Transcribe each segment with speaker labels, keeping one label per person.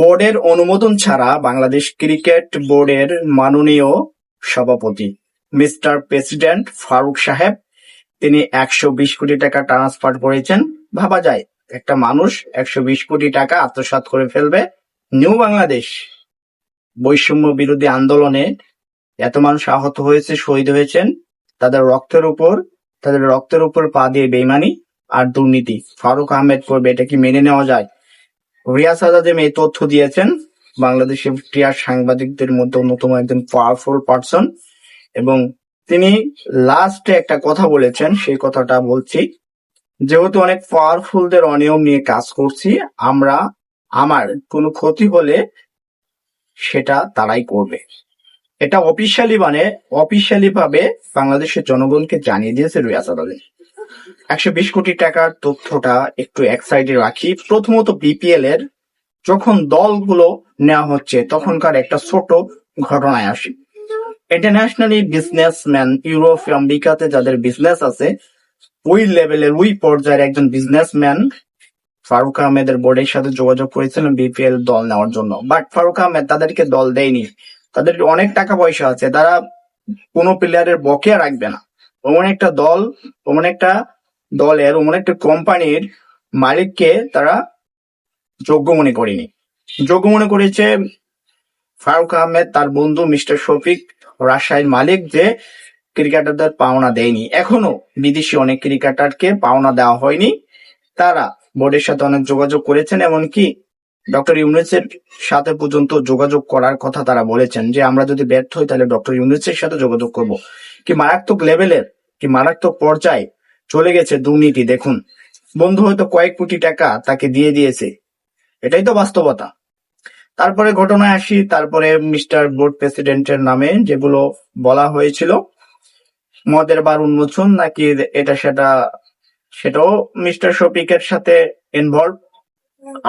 Speaker 1: বোর্ডের অনুমোদন ছাড়া বাংলাদেশ ক্রিকেট বোর্ডের মাননীয় সভাপতি মিস্টার প্রেসিডেন্ট ফারুক সাহেব। তিনি একশো বিশ কোটি টাকা ট্রান্সফার করেছেন। ভাবা যায়, একটা মানুষ একশো বিশ কোটি টাকা আত্মসাৎ করে ফেলবে। নিউ বাংলাদেশ বৈষম্য বিরোধী আন্দোলনে এত মানুষ আহত হয়েছে, শহীদ হয়েছেন। তাদের রক্তের উপর, তাদের রক্তের উপর পা দিয়ে বেইমানি আর দুর্নীতি। ফারুক আহমেদ করবে এটা কি মেনে নেওয়া যায়? রিয়াজ আজাদেম এই তথ্য দিয়েছেন, বাংলাদেশের ক্রীড়া সাংবাদিকদের মধ্যে অন্যতম একজন পাওয়ারফুল পার্সন এবং তিনি লাস্টে একটা কথা বলেছেন, সেই কথাটা বলছি, যেহেতু অনেক পাওয়ারফুলদের অনিয়ম নিয়ে কাজ করছি, আমরা, আমার কোনো ক্ষতি হলে সেটা তারাই করবে। এটা অফিসিয়ালি মানে অফিসিয়ালি ভাবে বাংলাদেশের জনগণকে জানিয়ে দিয়েছে রিয়াজ আদালত একশো বিশ কোটি টাকার তথ্যটা একটু এক সাইডে রাখি। প্রথমত বিপিএল এর যখন দলগুলো নেওয়া হচ্ছে, তখনকার একটা ছোট ঘটনায় আসি। ইন্টারন্যাশনালি বিজনেসম্যান ইউরোপ আমেরিকাতে যাদের বিজনেস আছে, ওই লেভেলের ওই পর্যায়ের একজন বিজনেসম্যান ফারুক আহমেদের বোর্ডের সাথে যোগাযোগ করেছিলেন বিপিএল দল নেওয়ার জন্য। বাট ফারুক আহমেদ তাদেরকে দল দেয়নি। তাদের অনেক টাকা পয়সা আছে, তারা কোনো প্লেয়ারের বকেয়া রাখবে না। ওমন একটা দল, ওমন একটা দলের, ওমন একটা কোম্পানির মালিককে তারা যোগ্য মনে করেনি। যোগ্য মনে করেছে ফারুক আহমেদ, তার বন্ধু মিস্টার শফিক রাজশাহীর মালিক যে ক্রিকেটারদের পাওনা দেয়নি। এখনও বিদেশি অনেক ক্রিকেটারকে পাওনা দেওয়া হয়নি। তারা বোর্ডের সাথে অনেক যোগাযোগ করেছেন, এমনকি ডক্টর ইউনুসের সাথে পর্যন্ত যোগাযোগ করার কথা তারা বলেছেন যে, আমরা যদি ব্যর্থ হই তাহলে ডক্টর ইউনুসের সাথে যোগাযোগ করব। কি মারাত্মক লেভেলের কি মারাত্মক পর্যায়ে চলে গেছে দুর্নীতি, দেখুন। বন্ধু হয়তো কয়েক কোটি টাকা তাকে দিয়ে দিয়েছে। এটাই তো বাস্তবতা। তারপরে ঘটনায় আসি, তারপরে মিস্টার বোর্ড প্রেসিডেন্টের নামে যেগুলো বলা হয়েছিল। মদের বার উন্মোচন নাকি এটা সেটা, সেটাও মিস্টার শফিকের সাথে ইনভলভ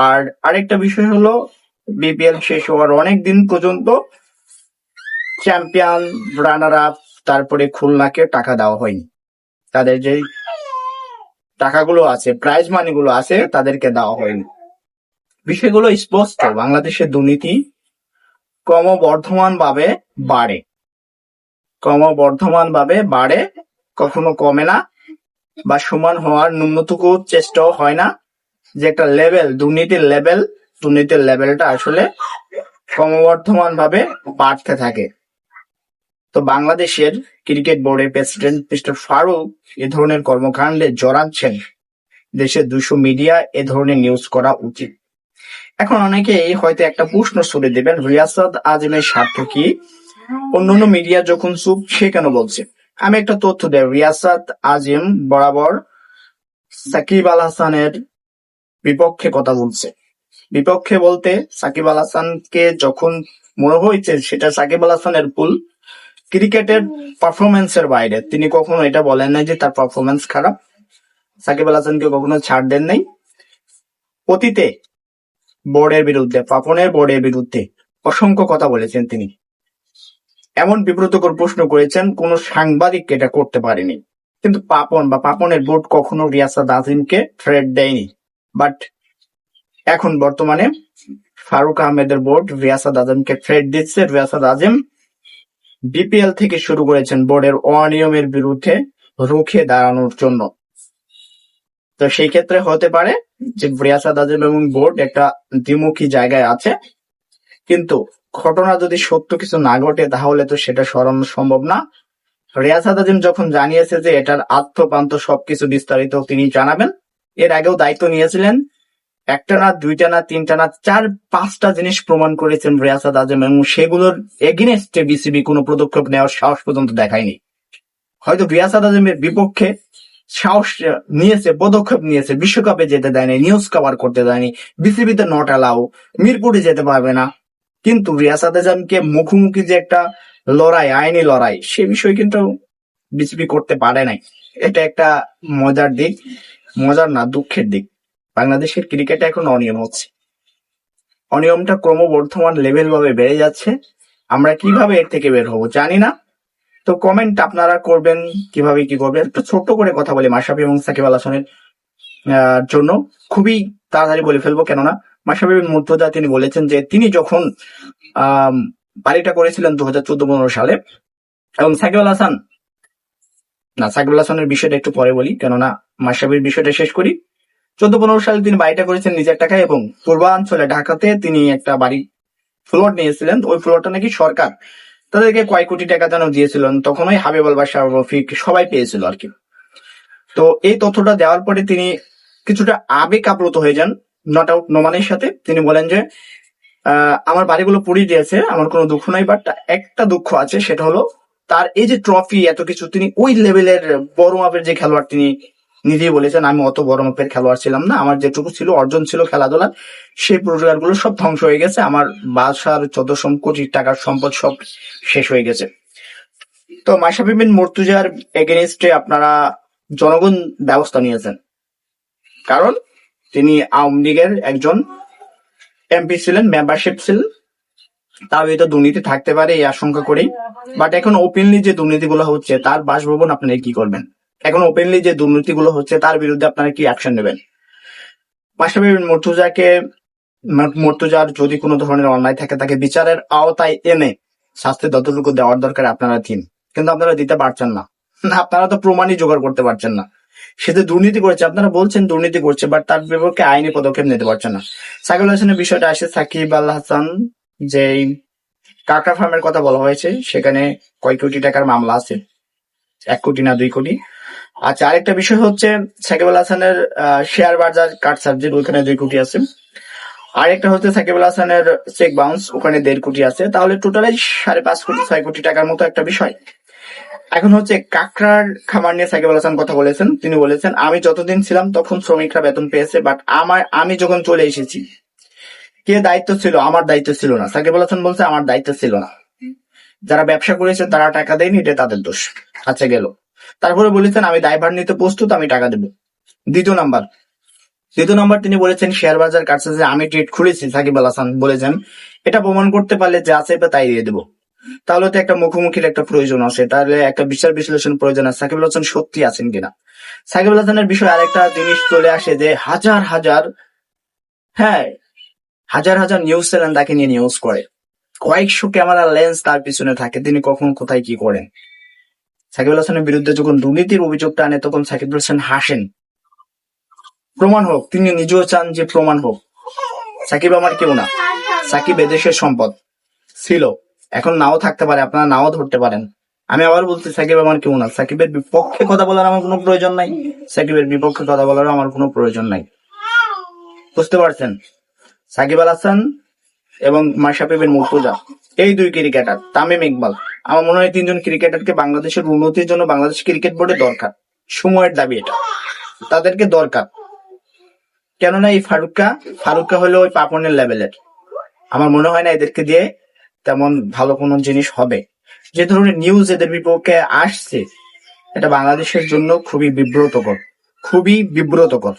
Speaker 1: আর আরেকটা বিষয় হলো বিপিএল শেষ হওয়ার অনেক দিন পর্যন্ত চ্যাম্পিয়ন রানার আপ তারপরে খুলনাকে টাকা দেওয়া হয়নি। তাদের যে টাকাগুলো আছে প্রাইজ মানিগুলো আছে, তাদেরকে দেওয়া হয়নি। বিষয়গুলো স্পষ্ট বাংলাদেশের দুর্নীতি ক্রমবর্ধমান ভাবে বাড়ে। ক্রমবর্ধমান ভাবে বাড়ে, কখনো কমে না বা সমান হওয়ার ন্যূনটুকু চেষ্টাও হয় না। যে একটা লেভেল দুর্নীতির লেভেল দুর্নীতির লেভেলটা আসলে ক্রমবর্ধমান ভাবে বাড়তে থাকে। তো বাংলাদেশের ক্রিকেট বোর্ডের প্রেসিডেন্ট মিস্টার ফারুক এ ধরনের কর্মকাণ্ডে জড়াচ্ছেন। দেশের দুশো মিডিয়া এ ধরনের নিউজ করা উচিত। এখন অনেকেই হয়তো একটা প্রশ্ন ছুড়ে দেবেন, রিয়াসাদ আজমের স্বার্থ কি? অন্যান্য মিডিয়া যখন চুপ, সে কেন বলছে? আমি একটা তথ্য দেব রিয়াসাত আজিম বরাবর সাকিব আল হাসানের বিপক্ষে কথা বলছে। বিপক্ষে বলতে সাকিব আল হাসানকে যখন মনে হয়েছে সেটা সাকিব আল হাসানের ভুল ক্রিকেটের পারফরমেন্সের বাইরে। তিনি কখনো এটা বলেন নাই যে তার পারফরমেন্স খারাপ। সাকিব আল হাসানকে কখনো ছাড় দেন নাই। অতীতে বোর্ডের বিরুদ্ধে, পাপনের বোর্ডের বিরুদ্ধে অসংখ্য কথা বলেছেন তিনি। এমন বিব্রতকর প্রশ্ন করেছেন, কোন সাংবাদিক এটা করতে পারেনি। কিন্তু পাপন বা পাপনের বোর্ড কখনো রিয়াসাদ আজিমকে থ্রেড দেয়নি। বাট এখন বর্তমানে ফারুক আহমেদের বোর্ড রিয়াসাদ আজমকে থ্রেড দিচ্ছে। রিয়াসাদ আজম বিপিএল থেকে শুরু করেছেন বোর্ডের অনিয়মের বিরুদ্ধে রুখে দাঁড়ানোর জন্য। তো সেই ক্ষেত্রে হতে পারে যে রিয়াসাদ আজম এবং বোর্ড একটা দ্বিমুখী জায়গায় আছে, কিন্তু ঘটনা যদি সত্য কিছু না ঘটে, তাহলে তো সেটা সরানো সম্ভব না। রিয়াসাদ আজিম যখন জানিয়েছে যে এটার আত্মপান্ত সবকিছু বিস্তারিত তিনি জানাবেন, এর আগেও দায়িত্ব নিয়েছিলেন একটা না, দুইটা না, তিনটা না, চার, পাঁচটা জিনিস প্রমাণ করেছেন রিয়াসাদ আজম এবং সেগুলোর এগেনস্টে বিসিবি কোনো পদক্ষেপ নেওয়ার সাহস পর্যন্ত দেখায়নি। হয়তো রিয়াসাদ আজমের বিপক্ষে সাহস নিয়েছে, পদক্ষেপ নিয়েছে, বিশ্বকাপে যেতে দেয়নি নিউজ কভার করতে দেয়নি বিসিবিতে নট অ্যালাউ মিরপুরে যেতে পারবে না। কিন্তু রিয়াসাদ আজমকে মুখোমুখি যে একটা লড়াই, আইনি লড়াই, সে বিষয় কিন্তু বিসিবি করতে পারে নাই। এটা একটা মজার দিক, মজার না, দুঃখের দিক। বাংলাদেশের ক্রিকেটে এখন অনিয়ম হচ্ছে। অনিয়মটা ক্রমবর্ধমান লেভেল ভাবে বেড়ে যাচ্ছে। আমরা কীভাবে এর থেকে বের হব জানি না। তো কমেন্ট আপনারা করবেন কীভাবে কি করবেন? একটু ছোট্ট করে কথা বলি মাশরাফি এবং সাকিব আল হাসানের জন্য। খুবই তাড়াতাড়ি বলে ফেলব, কেননা মাসাবিব মুর্তজা তিনি বলেছেন যে তিনি যখন বাড়িটা করেছিলেন দু হাজার চোদ্দ পনেরো সালে, এবং সাকিব আল হাসান, না, সাকিব আল হাসানের বিষয়টা একটু পরে বলি, কেননা মাসাবির বিষয়টা শেষ করি। চোদ্দ পনেরো সালে তিনি বাড়িটা করেছেন নিজের টাকায় এবং পূর্বাঞ্চলে ঢাকাতে তিনি একটা বাড়ি ফ্লোর নিয়েছিলেন। ওই ফ্লোরটা নাকি সরকার তাদেরকে কয়েক কোটি টাকা যেন দিয়েছিলেন, তখন ওই হাবিব আল বাসার রফিক সবাই পেয়েছিল আর কি। তো এই তথ্যটা দেওয়ার পরে তিনি কিছুটা আবেগ আপ্লুত হয়ে যান নট আউট নোমানের সাথে। তিনি বলেন যে আমার বাড়িগুলো পুড়িয়ে দিয়েছে, আমার কোনো দুঃখ নাই বাট একটা দুঃখ আছে, সেটা হলো তার এই যে ট্রফি এত কিছু, তিনি ওই লেভেলের বড় মাপের যে খেলোয়াড় তিনি নিজেই বলেছেন, আমি অত বড় মাপের খেলোয়াড় ছিলাম না। আমার যেটুকু ছিল, অর্জন ছিল খেলাধুলা সেই পুরস্কারগুলো সব ধ্বংস হয়ে গেছে। আমার বাসার চোদ্দশো কোটি টাকার সম্পদ সব শেষ হয়ে গেছে। তো মাসাবি বিন মর্তুজার এগেনস্টে আপনারা জনগণ ব্যবস্থা নিয়েছেন। কারণ তিনি আওয়ামী লীগের একজন এমপি ছিলেন মেম্বারশিপ ছিলেন তাও এটা দুর্নীতি থাকতে পারে এই আশঙ্কা করেই। বাট এখন ওপেনলি যে দুর্নীতিগুলো হচ্ছে, তার বাসভবন আপনারা কি করবেন? এখন ওপেনলি যে দুর্নীতিগুলো হচ্ছে, তার বিরুদ্ধে আপনারা কি অ্যাকশন নেবেন? বিন মর্তুজাকে মর্তুজার যদি কোনো ধরনের অন্যায় থাকে, তাকে বিচারের আওতায় এনে শাস্তি যতটুকু দেওয়ার দরকার আপনারা দিন। কিন্তু আপনারা দিতে পারছেন না। আপনারা তো প্রমাণই জোগাড় করতে পারছেন না। সে যে দুর্নীতি করেছে, আপনারা বলছেন দুর্নীতি করছে বাট তার বিপক্ষে আইনি পদক্ষেপ নিতে পারছেন না। সাকিব হাসানের বিষয়টা আসে, সাকিব আল হাসান যে কাকা ফার্মের কথা বলা হয়েছে, সেখানে কয় কোটি টাকার মামলা আছে? এক কোটি না দুই কোটি। আচ্ছা আরেকটা বিষয় হচ্ছে সাকিব আল হাসানের শেয়ার বাজার কার্ড সাবজেক্ট ওইখানে দুই কোটি আছে। আরেকটা হচ্ছে সাকিব আল হাসানের চেক বাউন্স ওখানে দেড় কোটি আছে। তাহলে টোটালি সাড়ে পাঁচ কোটি, ছয় কোটি টাকার মতো একটা বিষয়। এখন হচ্ছে কাকড়ার খামার নিয়ে সাকিব আল হাসান কথা বলেছেন। তিনি বলেছেন, আমি যতদিন ছিলাম তখন শ্রমিকরা বেতন পেয়েছে বাট আমার, আমি যখন চলে এসেছি, কে দায়িত্ব ছিল? আমার দায়িত্ব ছিল না। সাকিব আল হাসান বলছে, আমার দায়িত্ব ছিল না। যারা ব্যবসা করেছে তারা টাকা দেয়নি, এটা তাদের দোষ। আচ্ছা গেল। তারপরে বলেছেন, আমি দায়ভার নিতে প্রস্তুত, আমি টাকা দেবো। দ্বিতীয় নাম্বার। দ্বিতীয় নাম্বার, তিনি বলেছেন, শেয়ার বাজার কাটছে যে আমি ট্রেড খুলেছি, সাকিব আল হাসান বলেছেন। এটা প্রমাণ করতে পারলে যা চাইবে তাই দিয়ে দেবো। তাহলে তো একটা মুখোমুখির একটা প্রয়োজন আছে। তাহলে একটা বিচার বিশ্লেষণ প্রয়োজন আছে। সাকিব হাসান সত্যি আছেন কিনা? সাকিব হাসানের বিষয়ে আরেকটা জিনিস চলে আসে যে হাজার হাজার হ্যাঁ হাজার হাজার নিউজ চ্যানেল তাকে নিয়ে নিউজ করে। কয়েকশো ক্যামেরা লেন্স তার পিছনে থাকে। তিনি কখন কোথায় কি করেন? সাকিব আল হাসানের বিরুদ্ধে যখন দুর্নীতির অভিযোগটা আনে, তখন সাকিব হাসান হাসেন। প্রমাণ হোক, তিনি নিজেও চান যে প্রমাণ হোক। সাকিব আমার কেউ না। সাকিব এদেশের সম্পদ। ছিল। এখন নাও থাকতে পারে, আপনারা নাও ধরতে পারেন। আমি আবার বলছি, সাকিব আমার কেউ না। সাকিবের বিপক্ষে কথা বলার আমার কোনো প্রয়োজন নাই। সাকিবের বিপক্ষে কথা বলার আমার কোনো প্রয়োজন নাই। বুঝতে পারছেন? সাকিব আল হাসান এবং মাশাফিবের মুর্তুজা, এই দুই ক্রিকেটার, তামিম ইকবাল। আমার মনে হয় তিনজন ক্রিকেটারকে বাংলাদেশের উন্নতির জন্য বাংলাদেশ ক্রিকেট বোর্ডে দরকার। সময়ের দাবি এটা। তাদেরকে দরকার। কেননা এই ফারুককা ফারুকা হলো ওই পাপনের লেভেলের আমার মনে হয় না এদেরকে দিয়ে তেমন ভালো কোনো জিনিস হবে। যে ধরনের নিউজ এদের বিপক্ষে আসছে, এটা বাংলাদেশের জন্য খুবই বিব্রতকর। খুবই বিব্রতকর।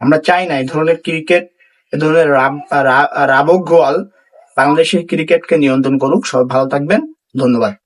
Speaker 1: আমরা চাই না এই ধরনের ক্রিকেট, এ ধরনের রাবক গোয়াল বাংলাদেশের ক্রিকেটকে নিয়ন্ত্রণ করুক। সব ভালো থাকবেন। ধন্যবাদ।